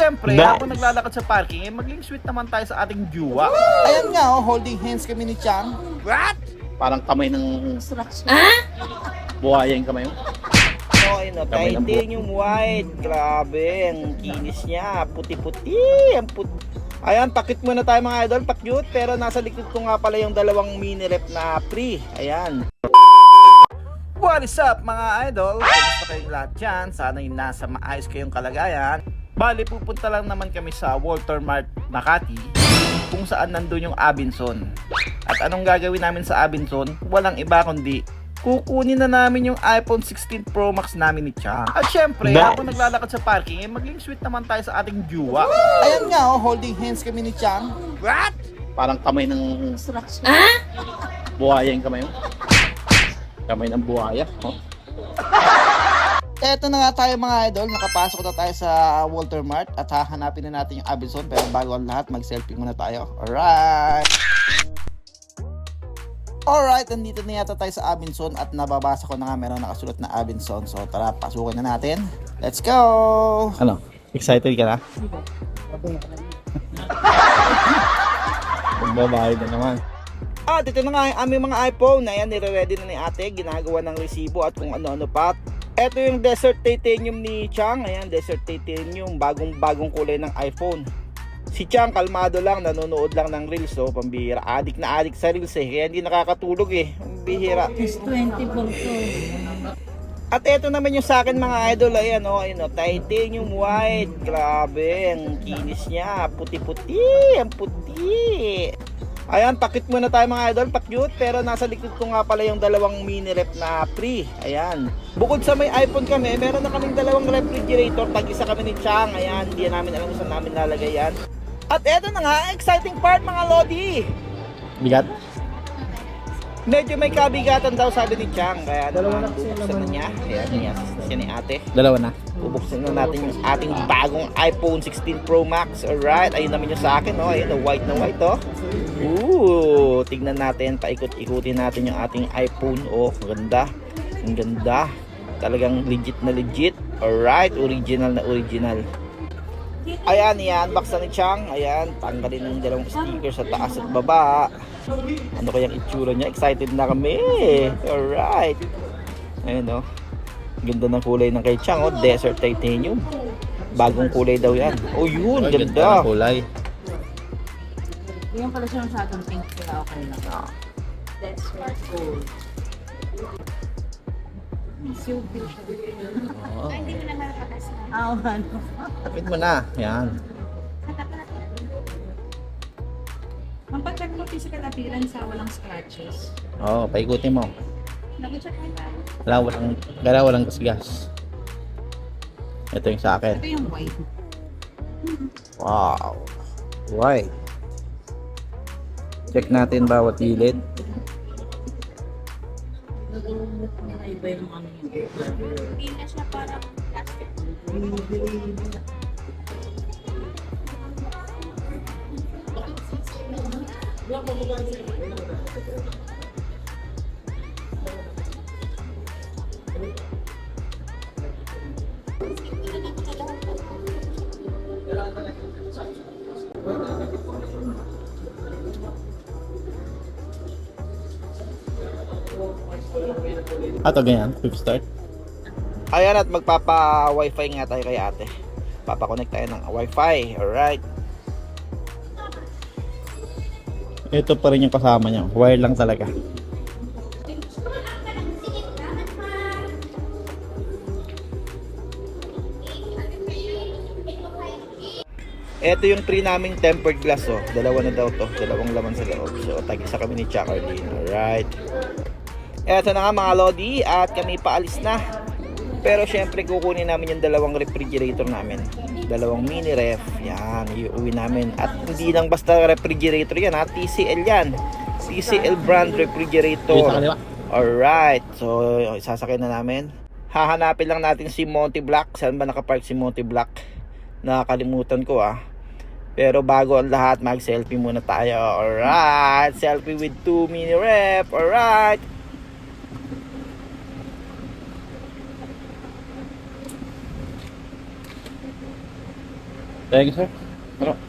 syempre, Nice. habang naglalakad sa parking, eh, maging sweet naman tayo sa ating jowa. Ayan nga, oh, holding hands kami ni Chang. What? Parang kamay ng... Buhaya yung kamay mo. No, ayun o, Kamay ng titanium white. Grabe, ang kinis niya. Puti-puti, ang puti. Ayan, pakit muna tayo mga idol, pakyut. Pero nasa likod ko nga pala yung dalawang mini rep na free. Ayan. What is up mga idol? Kumusta kayong lahat dyan? Sana yung nasa maayos kayong kalagayan. Bali, pupunta lang naman kami sa Walter Mart, Makati kung saan nandun yung Abinson. At anong gagawin namin sa Abinson? Walang iba kundi kukunin na namin yung iPhone 16 Pro Max namin ni Chang. At syempre, Nice. habang naglalakad sa parking, eh, maging sweet naman tayo sa ating jowa. Ayan nga, oh, holding hands kami ni Chang. What? Parang kamay ng... Buhaya yung kamay mo. Kamay ng buhaya. Oh. Eto na nga tayo mga idol, nakapasok na tayo sa Walter Mart at hahanapin na natin yung Abinson pero bago ang lahat mag-selfie muna tayo. Alright! Alright, nandito na yata tayo sa Abinson at nababasa ko na nga meron nakasulat na Abinson. So tara, pasukin na natin. Let's go! Ano? Excited ka na? Magbabayad na naman. At ito na nga yung aming mga iPhone. Ayan, nire-ready na ni ate. Ginagawa ng resibo at kung ano-ano pa. Ito yung Desert Titanium ni Chang. Ayan, Desert Titanium. Bagong-bagong kulay ng iPhone. Si Chang, kalmado lang. Nanonood lang ng Reels. So, pambihira. Adik na adik sa Reels eh. Kaya hindi nakakatulog eh. Pambihira. S20 Volto. At ito naman yung sa akin mga idol. Ayan o. Oh, ayan, oh, Titanium White. Grabe. Ang kinis niya. Puti-puti. Ang puti. Ayan, pakit muna tayo mga idol, pakyut. Pero nasa likod ko nga pala yung dalawang mini rep na free. Ayan. Bukod sa may iPhone kami, meron na kaming dalawang refrigerator. Tag-isa kami ni Chang. Ayan, hindi namin alam kung saan namin lalagay yan. At eto na nga, exciting part mga Lodi. Bigat? Medyo may kabigatan daw sabi ni Chang. Kaya naman, bubuksan na niya. Ayan, niya, siya ni ate. Dalawa na. Bubuksan na natin yung ating bagong iPhone 16 Pro Max. Alright, ayun naman yung sa akin, no? Ayun, oh, white na white, oh. Ooh, tignan natin, paikot-ikutin natin yung ating iPhone. Oh, ganda. Ang ganda. Talagang legit na legit. Alright, original na original. Ayan, i-unbox na ni Chang. Ayan, tanggalin ng dalawang sticker sa taas at baba. Ano kayang itsura niya? Excited na kami. Alright. Ayun, oh. Ganda ng kulay ng kay Chang, oh. Desert Titanium. Bagong kulay daw yan. Oh, yun. Ay, Ganda. ng kulay. Yung pala siya masyadong pink kaya okay lang. That's what gold. Super siya. Oo. Ah, ano? Tapit mo na. Yan. Mampag-check mo physical appearance sa walang scratches. Oo, oh, paikutin mo. Nag-check mo tayo. Wala, walang, wala, walang gasgas. Ito yung sa akin. Ito yung white. Wow. Right. Check natin bawat gilid. Iba yung ano yun. Hindi na siya parang plastic. Ato ganyan, quick start. Ayan at magpapa-wifi nga tayo kay ate. Papakonect tayo ng wifi. Alright. Ito pa rin yung kasama niya. Wire lang talaga. Ito yung tree naming tempered glass oh. Dalawa na daw to. Dalawang laman sa loob. So tag-isa kami ni Chakardine. Alright. Ito na nga mga Lodi at kami paalis na. Pero syempre kukunin namin yung dalawang refrigerator namin. Dalawang mini ref. Yan, iuwi namin. At hindi lang basta refrigerator yan ha. TCL yan. TCL brand refrigerator. Alright. So, sasakay na namin. Hahanapin lang natin si Monty Black. Saan ba nakapark si Monty Black? Nakakalimutan ko ah. Pero bago ang lahat, mag-selfie muna tayo. Alright. Selfie with 2 mini rep. Alright. Thank you, sir. Tara.